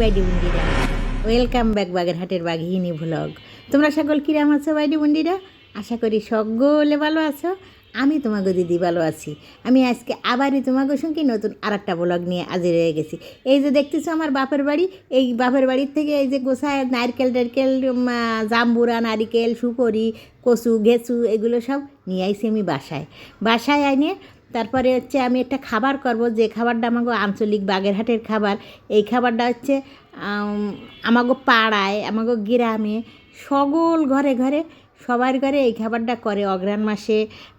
বাইডি বন্দিরা welcome back বাগেরহাটের বাঘিনী vlog তোমরা সকল কিরাম আছো বাইডি বন্দিরা আশা করি সকলে ভালো আছো। আমি তোমাকে দিদি ভালো আছি। আমি আজকে আবারই তোমাকে সঙ্গে নতুন আর একটা ব্লগ নিয়ে হাজির রয়ে গেছি। এই যে দেখতেছো আমার বাপের বাড়ি, এই বাপের বাড়ির থেকে এই যে গোসায় নারকেল টারকেল জাম্বুরা, নারিকেল, সুপরি, কচু, ঘেঁচু, এগুলো সব নিয়ে আইছি আমি বাসায়। বাসায় আইনে তারপরে হচ্ছে আমি একটা খাবার করব যে খাবারটা আমাকে আঞ্চলিক বাগেরহাটের খাবার এই খাবারটা হচ্ছে আম, আমাগো পাড়ায় আমাগো গ্রামে সকল ঘরে ঘরে সবার ঘরে এই খাবারটা করে। অগ্রাণ মাসে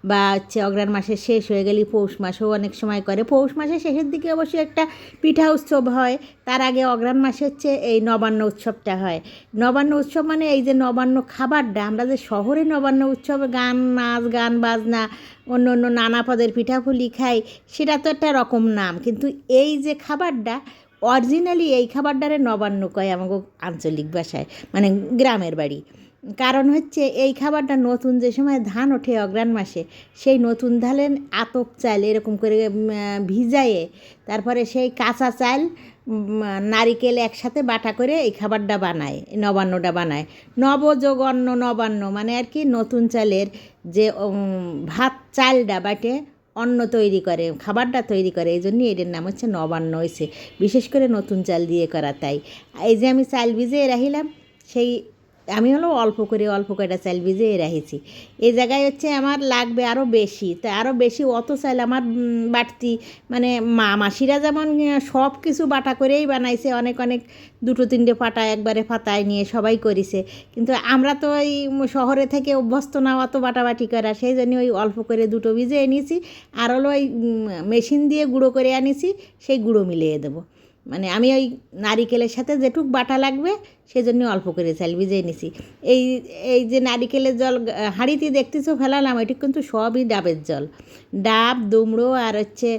বা হচ্ছে অগ্রাণ মাসে শেষ হয়ে গেলে পৌষ মাসেও অনেক সময় করে। পৌষ মাসে শেষের দিকে অবশ্যই একটা পিঠা উৎসব হয়। তার আগে অগ্রাণ মাসে হচ্ছে এই নবান্ন উৎসবটা হয়। নবান্ন উৎসব মানে এই যে নবান্ন খাবারটা, আমরা যে শহরে নবান্ন উৎসবে গান, নাচ, গান, বাজনা, অন্য অন্য নানা পদের পিঠাপুলি খাই, সেটা তো একটা রকম নাম। কিন্তু এই যে খাবারটা অরিজিনালি এই খাবারটারে নবান্ন কয় আমাকে আঞ্চলিক ভাষায় মানে গ্রামের বাড়ি। কারণ হচ্ছে এই খাবারটা নতুন যে সময় ধান ওঠে অগ্রাণ মাসে, সেই নতুন ধানের আতপ চাল এরকম করে ভিজায়ে তারপরে সেই কাঁচা চাল নারিকেল একসাথে বাটা করে এই খাবারটা বানায় নবান্নটা বানায়। নবযোগ অন্ন নবান্ন মানে আর কি নতুন চালের যে ভাত চালটা বাটে অন্ন তৈরি করে, খাবারটা তৈরি করে এই জন্যই এটার নাম হচ্ছে নবান্ন হয়েছে বিশেষ করে নতুন চাল দিয়ে করা তাই। এই যে আমি চাল ভিজিয়ে রাখিলাম, সেই আমি হলো অল্প করে, অল্প কয়টা চাল ভিজিয়ে রাখেছি। এই জায়গায় হচ্ছে আমার লাগবে আরও বেশি। তা আরও বেশি অত চাল আমার বাড়তি মানে মা, মাসিরা যেমন সব কিছু বাটা করেই বানাইছে, অনেক অনেক দুটো, তিনটে পাটা একবারে পাতায় নিয়ে সবাই করেছে। কিন্তু আমরা তো ওই শহরে থেকে অভ্যস্ত না, অত বাটাবাটি করা। সেই জন্য ওই অল্প করে দুটো ভিজে এনেছি আর হলো ওই মেশিন দিয়ে গুঁড়ো করে আনিছি, সেই গুঁড়ো মিলিয়ে দেবো। মানে আমি ওই নারিকেলের সাথে যেটুক বাটা লাগবে, সেজন্য অল্প করে চাল ভিজিয়ে নিছি। এই এই যে নারিকেলের জল হাঁড়িতে দেখতেছো ফেলালাম এটি কিন্তু সবই ডাবের জল। ডাব, দুমড়ো আর হচ্ছে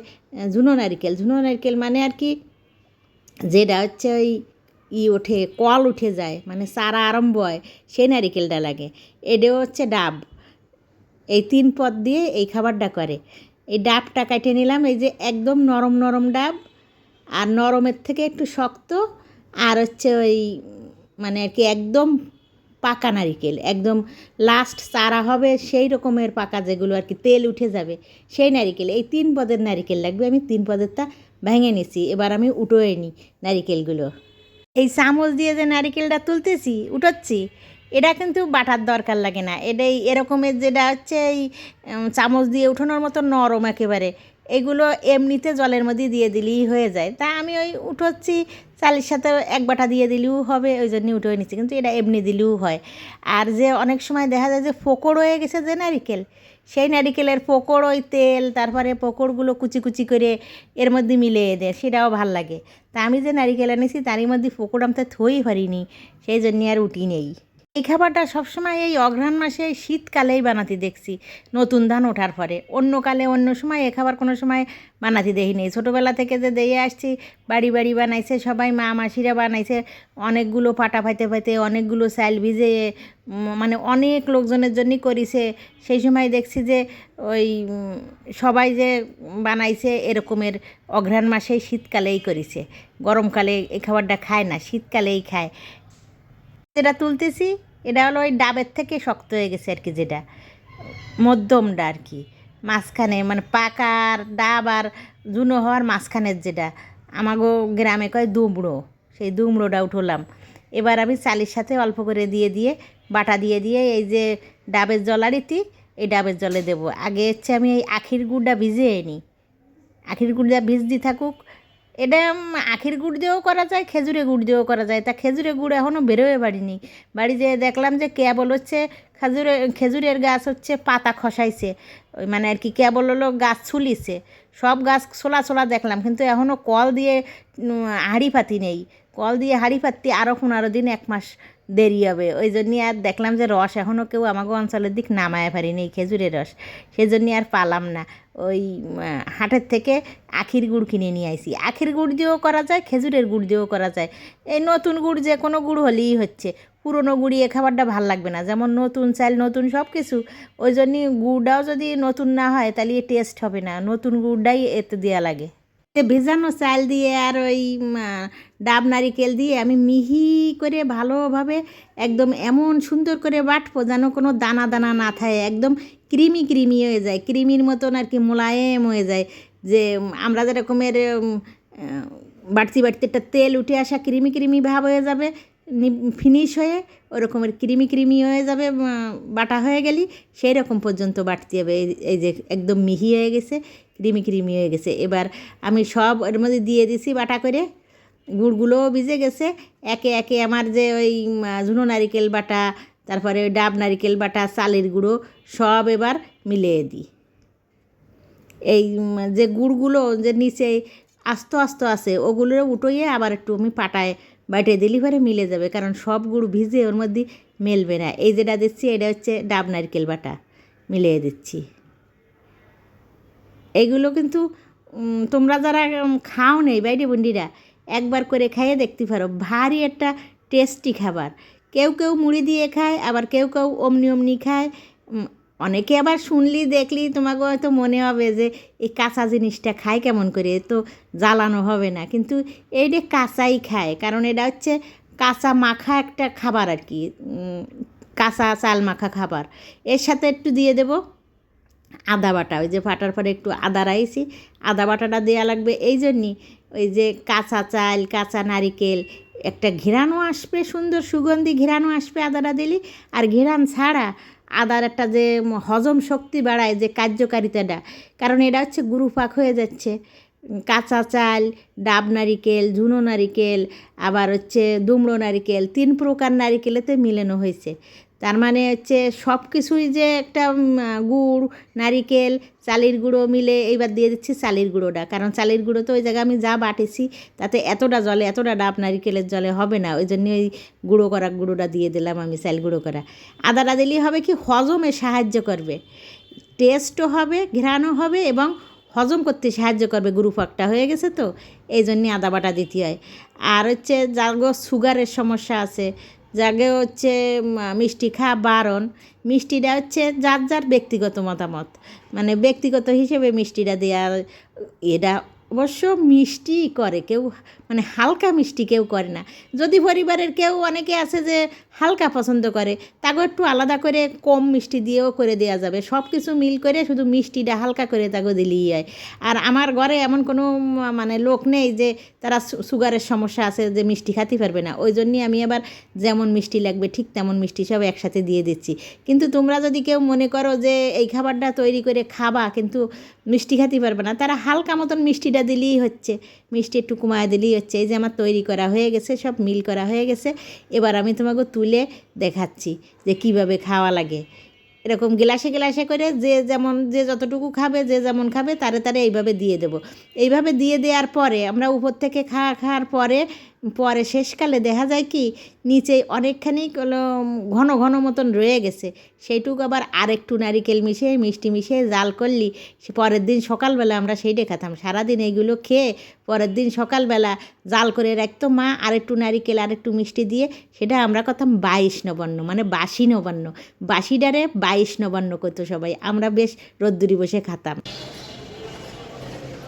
ঝুনো নারিকেল। ঝুনো নারিকেল মানে আর কি, যেটা হচ্ছে ওই ই ওঠে, কল উঠে যায় মানে চারা আরম্ভ হয়, সেই নারিকেলটা লাগে। এটাও হচ্ছে ডাব। এই তিন পদ দিয়ে এই খাবারটা করে। এই ডাবটা কেটে নিলাম, এই যে একদম নরম নরম ডাব আর নরমের থেকে একটু শক্ত, আর হচ্ছে ওই মানে আর কি একদম পাকা নারিকেল, একদম লাস্ট চারা হবে সেই রকমের পাকা যেগুলো আর কি তেল উঠে যাবে, সেই নারিকেল, এই তিন পদের নারিকেল লাগবে, আমি তিন পদেরটা ভেঙে নিছি, এবার আমি উঠোয় নিই নারিকেলগুলো। এই চামচ দিয়ে যে নারিকেলটা তুলতেছি উঠোচ্ছি এটা কিন্তু বাটার দরকার লাগে না, এটাই এরকমের যেটা হচ্ছে এই চামচ দিয়ে উঠানোর মতো নরম একেবারে এগুলো এমনিতে জলের মধ্যে দিয়ে দিলেই হয়ে যায়। তা আমি ওই উঠোচ্ছি, চালের সাথে এক বাটা দিয়ে দিলেও হবে, ওই জন্যই উঠে নিচ্ছি, কিন্তু এটা এমনি দিলেও হয়। আর যে অনেক সময় দেখা যায় যে ফোকড় হয়ে গেছে যে নারিকেল, সেই নারিকেলের পোকড় ওই তেল, তারপরে পোকড়গুলো কুচি কুচি করে এর মধ্যে মিলিয়ে দেয়, সেটাও ভালো লাগে। তা আমি যে নারিকেল এনেছি, তারই মধ্যে পোকড় আমি তো থই পারিনি, সেই জন্য আর উঠি নেই। এই খাবারটা সবসময় এই অঘ্রাণ মাসে শীতকালেই বানাতে দেখছি। নতুন ধান ওঠার পরে। অন্য কালে অন্য সময় এ খাবার কোনো সময় বানাতে দেখিনি। ছোটোবেলা থেকে যে দিয়ে আসছি, বাড়ি বাড়ি বানাইছে, সবাই মা মাসিরা বানাইছে, অনেকগুলো পাটা ফাইতে ফাইতে, অনেকগুলো চাল ভিজে মানে অনেক লোকজনের জন্যই করিছে। সেই সময় দেখছি যে ওই, সবাই যে বানাইছে, এরকমের অঘ্রাণ মাসে শীতকালেই করিছে। গরমকালে এই খাবারটা খায় না, শীতকালেই খায়। যেটা তুলতেছি এটা হলো ওই ডাবের থেকে শক্ত হয়ে গেছে আর কি যেটা। মধ্যমটা আর কি। মাঝখানে মানে পাকার ডাব আর জুনো হওয়ার মাঝখানের যেটা। আমাগো গ্রামে কয় দুমড়ো। সেই দুমড়োটা উঠলাম। এবার আমি চালের সাথে অল্প করে দিয়ে দিয়ে, বাটা দিয়ে দিয়ে এই যে ডাবের জল জলারিতি এই ডাবের জলে দেব। আগে হচ্ছে আমি এই আখির গুড়টা ভিজিয়ে নিই আখির গুড় যা ভিজদি থাকুক এটা আখির গুড় দিয়েও করা যায় খেজুরে গুড় দিয়েও করা যায়। তা খেজুরে গুড় এখনও বেরোয় বাড়িনি। বাড়ি যেয়ে দেখলাম যে কেবল হচ্ছে খেজুরে, খেজুরের গাছ হচ্ছে পাতা খসাইছে। ওই মানে আর কি কেবল হলো গাছ ছুলিছে। সব গাছ ছোলা ছোলা দেখলাম, কিন্তু এখনও কল দিয়ে হাঁড়ি পাতি নেই। কল দিয়ে হাঁড়ি পাতি আরও পনেরো দিন, এক মাস দেরি হবে। ওই জন্যই আর দেখলাম যে রস এখনও কেউ আমাকে অঞ্চলের দিক নামায় পারিনি, খেজুরের রস। সেই জন্যই আর পালাম না। ওই হাটের থেকে আখির গুড় কিনে নিয়ে আইছি। আখির গুড় দিয়েও করা যায়, খেজুরের গুড় দিয়েও করা যায়। এই নতুন গুড় যে কোনো গুড় হলেই হচ্ছে। পুরনো গুড়ি এ খাবারটা ভালো লাগবে না। যেমন নতুন চাল, নতুন সব কিছু ওই জন্যই গুড়টাও যদি নতুন না হয় তাহলে টেস্ট হবে না। নতুন গুড়টাই এতে দেওয়া লাগে। ভেজানো চাল দিয়ে আর ওই ডাব নারিকেল দিয়ে আমি মিহি করে ভালোভাবে একদম এমন সুন্দর করে বাটবো যেন কোনো দানা দানা না থাকে, একদম ক্রিমি ক্রিমি হয়ে যায়, ক্রিমির মতন আর কি মোলায়েম হয়ে যায়। যে আমরা যেরকমের বাড়তি বাড়তি একটা তেল উঠে আসা ক্রিমি ক্রিমি ভাব হয়ে যাবে ফিনিশ হয়ে ওরকমের ক্রিমি ক্রিমি হয়ে যাবে বাটা হয়ে গেলি সেই রকম পর্যন্ত বাটতে হবে। এই- যে একদম মিহি হয়ে গেছে ক্রিমি ক্রিমি হয়ে গেছে। এবার আমি সব এর মধ্যে দিয়ে দিছি বাটা করে। গুড়গুলোও ভিজে গেছে। একে একে আমার যে ওই ঝুনো নারিকেল বাটা, তারপরে ডাব নারিকেল বাটা, চালের গুঁড়ো, সব এবার মিলিয়ে দিই। এই যে গুড়গুলো যে নিচে আস্ত আস্ত আছে, ওগুলো উটোইয়ে আবার একটু আমি পাটায় বাইটে দিলি পরে মিলে যাবে, কারণ সব গুড় ভিজে ওর মধ্যে মেলবে না। এই যেটা দিচ্ছি, এটা হচ্ছে ডাব নারকেল বাটা, মিলিয়ে দিচ্ছি। এইগুলো কিন্তু তোমরা যারা খাও নেই বাইরে বন্ডিরা একবার করে খাইয়ে দেখতে পারো, ভারী একটা টেস্টি খাবার। কেউ কেউ মুড়ি দিয়ে খায়, আবার কেউ কেউ অমনি অমনি খায় অনেকে আবার শুনলি, দেখলি, তোমাকে হয়তো মনে হবে যে এই কাঁচা জিনিসটা খায় কেমন করে? এ তো জ্বালানো হবে না। কিন্তু এইটা কাঁচাই খায়, কারণ এটা হচ্ছে কাঁচা মাখা একটা খাবার আর কি কাঁচা চাল মাখা খাবার। এর সাথে একটু দিয়ে দেবো আদা বাটা। ওই যে ফাটার পরে একটু আদা রাইছি, আদা বাটাটা দেওয়া লাগবে। এই জন্যই ওই যে কাঁচা চাল, কাঁচা নারিকেল, একটা ঘিরানো আসবে, সুন্দর সুগন্ধি ঘিরানো আসবে আদাটা দিলি। আর ঘিরান ছাড়া আদার একটা যে হজম শক্তি বাড়ায় যে কার্যকারিতাটা। কারণ এটা হচ্ছে গুরু পাক হয়ে যাচ্ছে। কাঁচা চাল, ডাব নারিকেল, ঝুনো নারিকেল, আবার হচ্ছে দুমড়ো নারিকেল, তিন প্রকার নারিকেলেতে মিলানো হয়েছে। তার মানে হচ্ছে সব কিছুই যে একটা গুড়, নারিকেল, চালের গুঁড়ো মিলে এইবার দিয়ে দিচ্ছি চালের গুঁড়োটা। কারণ চালের গুঁড়ো তো ওই জায়গায় আমি যা বাটেছি, তাতে এতটা জলে, এতটা ডাব নারিকেলের জলে হবে না। ওই জন্য ওই গুঁড়ো করা গুঁড়োটা দিয়ে দিলাম আমি, চাল গুঁড়ো করা। আদাটা দিলেই হবে কি হজমে সাহায্য করবে। টেস্টও হবে, ঘ্রাণও হবে এবং হজম করতে সাহায্য করবে। গুরুপাকটা হয়ে গেছে তো, এই জন্যে আদা বাটা দিতে হয়। আর হচ্ছে যাগো সুগারের সমস্যা আছে যাগে হচ্ছে মিষ্টি খাওয়া বারণ। মিষ্টিটা হচ্ছে যার যার ব্যক্তিগত মতামত। মানে ব্যক্তিগত হিসেবে মিষ্টিটা দেওয়া এটা অবশ্য মিষ্টি করে, কেউ মানে হালকা মিষ্টি কেউ করে না। যদি পরিবারের কেউ অনেকে আছে যে হালকা পছন্দ করে তাকে একটু আলাদা করে কম মিষ্টি দিয়েও করে দেওয়া যাবে। সব কিছু মিল করে শুধু মিষ্টিটা হালকা করে তাকে দিলেই হয়। আর আমার ঘরে এমন কোনো মানে লোক নেই যে তারা সুগারের সমস্যা আছে যে মিষ্টি খেতে পারবে না। ওই জন্যই আমি আবার যেমন মিষ্টি লাগবে ঠিক তেমন মিষ্টি সব একসাথে দিয়ে দিচ্ছি। কিন্তু তোমরা যদি কেউ মনে করো যে এই খাবারটা তৈরি করে খাবা কিন্তু মিষ্টি খেতে পারবে না, তারা হালকা মতন মিষ্টিটা দিলেই হচ্ছে। মিষ্টি একটু কমায় দিলেই হচ্ছে। এই যে আমার তৈরি করা হয়ে গেছে, সব মিল করা হয়ে গেছে। এবার আমি তোমাকে তুলে দেখাচ্ছি যে কীভাবে খাওয়া লাগে। এরকম গ্লাসে গ্লাসে করে যে যেমন, যে যতটুকু খাবে, যে যেমন খাবে, তারে তারে এইভাবে দিয়ে দেবো। এইভাবে দিয়ে দেওয়ার পরে, আমরা উপর থেকে খাওয়া খাওয়ার পরে পরে শেষকালে দেখা যায় কি নিচে অনেকখানি ঘন ঘন মতন রয়ে গেছে। সেইটুকু আবার আরেকটু নারিকেল মিশিয়ে, মিষ্টি মিশিয়ে জাল করলি পরের দিন সকালবেলা আমরা সেইটা খেতাম। সারাদিন এইগুলো খেয়ে পরের দিন সকালবেলা জাল করে রাখতো মা, আরেকটু নারিকেল, আরেকটু মিষ্টি দিয়ে। সেটা আমরা কথাম বাইশ নবান্ন মানে বাসি নবান্ন। বাসিডারে বাইশ নবান্ন করতো সবাই। আমরা বেশ রোদ্দুরি বসে খাতাম।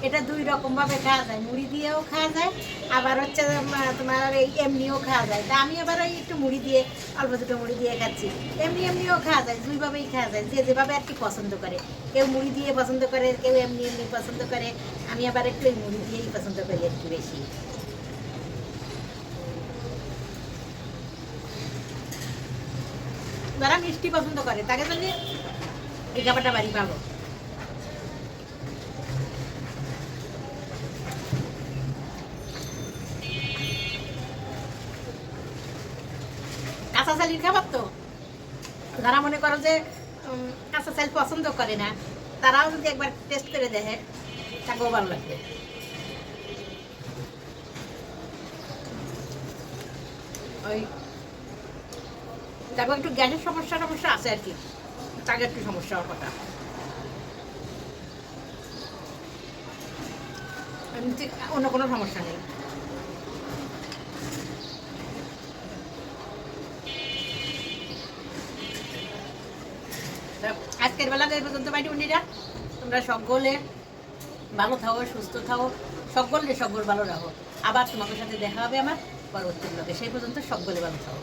এটা দুই রকম ভাবে খাওয়া যায়। মুড়ি দিয়েও খাওয়া যায়, আবার হচ্ছে তোমার এই এমনিও খাওয়া যায়। তা আমি আবার ওই একটু মুড়ি দিয়ে, অল্প দুটো মুড়ি দিয়ে খাচ্ছি। এমনি এমনিও খাওয়া যায়, দুইভাবেই খাওয়া যায়। যে যেভাবে আর কি পছন্দ করে। কেউ মুড়ি দিয়ে পছন্দ করে, কেউ এমনি এমনি পছন্দ করে। আমি আবার একটু ওই মুড়ি দিয়েই পছন্দ করি একটু বেশি। যারা মিষ্টি পছন্দ করে, তাকে জন্য এই খাবারটা বাড়ি পাবো। চালির খাবার তো? যারা মনে করো যে কাঁচা চাল পছন্দ করে না। তারাও যদি একবার টেস্ট করে দেখে, তাকেও ভালো লাগবে। ওই তারপর একটু গ্যাসের সমস্যা সমস্যা আছে আর কি। তাকে একটু সমস্যা হওয়ার কথা। অন্য কোনো সমস্যা নেই তা আজকের বেলা এই পর্যন্ত বাড়ি উনিরা। তোমরা সকলে ভালো থাকো, সুস্থ থাকো। সকলে সকল ভালো রাখো। আবার তোমাদের সাথে দেখা হবে আমার পরবর্তী ব্লগে সেই পর্যন্ত সকলে ভালো থাকো।